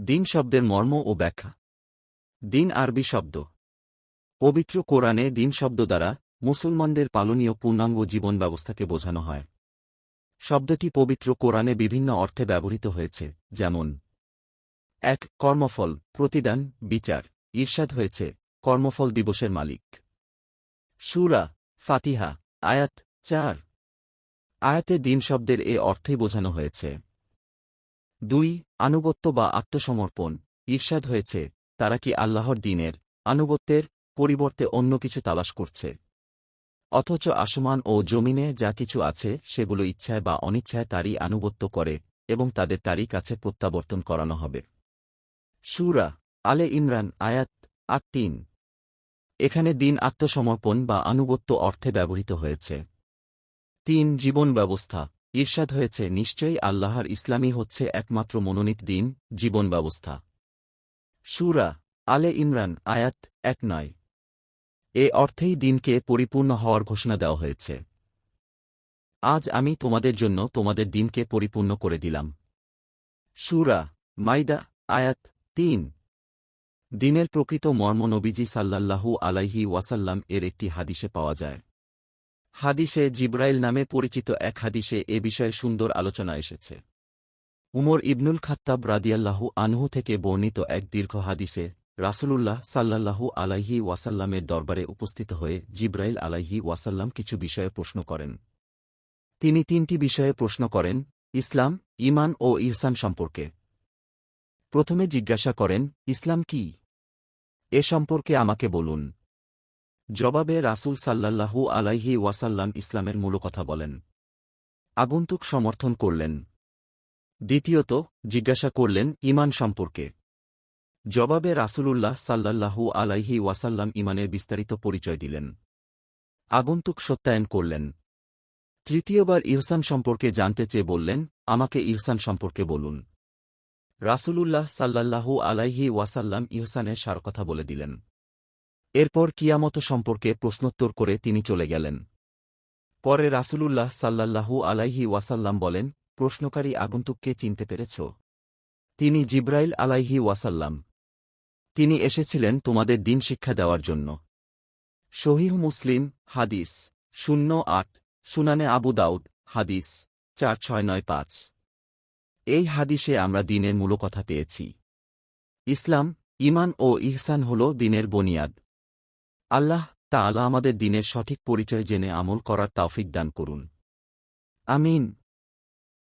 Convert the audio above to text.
দিন শব্দের মর্ম ও ব্যাখ্যা। দিন আরবি শব্দ। পবিত্র কোরআনে দিন শব্দ দ্বারা মুসলমানদের পালনীয় পূর্ণাঙ্গ জীবন ব্যবস্থাকে বোঝানো হয়। শব্দটি পবিত্র কোরআনে বিভিন্ন অর্থে ব্যবহৃত হয়েছে, যেমন, এক, কর্মফল, প্রতিদান, বিচার ঈর্ষাদ হয়েছে, কর্মফল দিবসের মালিক। সুরা, ফাতিহা, আয়াত, চার। আয়াতে দিন শব্দের এ অর্থেই বোঝানো হয়েছে। দুই, আনুগত্য বা আত্মসমর্পণ। ঈর্ষাদ হয়েছে, তারা কি আল্লাহর দিনের আনুগত্যের পরিবর্তে অন্য কিছু তালাশ করছে? অথচ আসমান ও জমিনে যা কিছু আছে, সেগুলো ইচ্ছায় বা অনিচ্ছায় তারই আনুগত্য করে এবং তাদের তারই কাছে প্রত্যাবর্তন করানো হবে। সুরা আলে ইমরান, আয়াত আট তিন। এখানে দিন আত্মসমর্পণ বা আনুগত্য অর্থে ব্যবহৃত হয়েছে। তিন, জীবন ব্যবস্থা। ঈর্ষাদ হয়েছে, নিশ্চয়ই আল্লাহর ইসলামী হচ্ছে একমাত্র মনোনীত দিন, জীবন ব্যবস্থা। সুরা আলে ইমরান, আয়াত এক নয়। এ অর্থেই দিনকে পরিপূর্ণ হওয়ার ঘোষণা দেওয়া হয়েছে। আজ আমি তোমাদের জন্য তোমাদের দিনকে পরিপূর্ণ করে দিলাম। সুরা মাইদা, আয়াত তিন। দিনের প্রকৃত মর্ম নবীজি সাল্লাল্লাহু আলাইহি ওয়াসাল্লাম এর একটি হাদিসে পাওয়া যায়। হাদিসে জিব্রাইল নামে পরিচিত এক হাদিসে এ বিষয়ে সুন্দর আলোচনা এসেছে। উমর ইবনুল খাত্তাব রাদিয়াল্লাহু আনহু থেকে বর্ণিত এক দীর্ঘ হাদিসে রাসূলুল্লাহ সাল্লাল্লাহু আলাইহি ওয়াসাল্লামের দরবারে উপস্থিত হয়ে জিব্রাইল আলাইহি ওয়াসাল্লাম কিছু বিষয়ে প্রশ্ন করেন। তিনি তিনটি বিষয়ে প্রশ্ন করেন, ইসলাম ইমান ও ইহসান সম্পর্কে। প্রথমে জিজ্ঞাসা করেন, ইসলাম কি? এ সম্পর্কে আমাকে বলুন। জবাবে রাসূল সাল্লাল্লাহু আলাইহি ওয়াসাল্লাম ইসলামের মূল কথা বলেন। আগন্তুক সমর্থন করলেন। দ্বিতীয়ত, জিজ্ঞাসা করলেন ইমান সম্পর্কে। জবাবে রাসূলুল্লাহ সাল্লাল্লাহু আলাইহি ওয়াসাল্লাম ইমানের বিস্তারিত পরিচয় দিলেন। আগন্তুক সত্যায়ন করলেন। তৃতীয়বার ইহসান সম্পর্কে জানতে চেয়ে বললেন, আমাকে ইহসান সম্পর্কে বলুন। রাসূলুল্লাহ সাল্লাল্লাহু আলাইহি ওয়াসাল্লাম ইহসানের সার কথা বলে দিলেন। এরপর কিয়ামত সম্পর্কে প্রশ্নোত্তর করে তিনি চলে গেলেন। পরে রাসূলুল্লাহ সাল্লাল্লাহু আলাইহি ওয়াসাল্লাম বলেন, প্রশ্নকারী আগন্তুককে চিনতে পেরেছ? তিনি জিব্রাইল আলাইহি ওয়াসাল্লাম, তিনি এসেছিলেন তোমাদের দিন শিক্ষা দেওয়ার জন্য। শহীহ মুসলিম, হাদিস, শূন্য আট, সুনানে আবু দাউদ, হাদিস, চার ছয় নয় পাঁচ। এই হাদিসে আমরা দিনের মূল কথা পেয়েছি। ইসলাম ইমান ও ইহসান হল দিনের বনিয়াদ। আল্লাহ তা আল্লাহ আমাদের দিনের সঠিক পরিচয় জেনে আমল করার তাওফিক দান করুন। আমিন।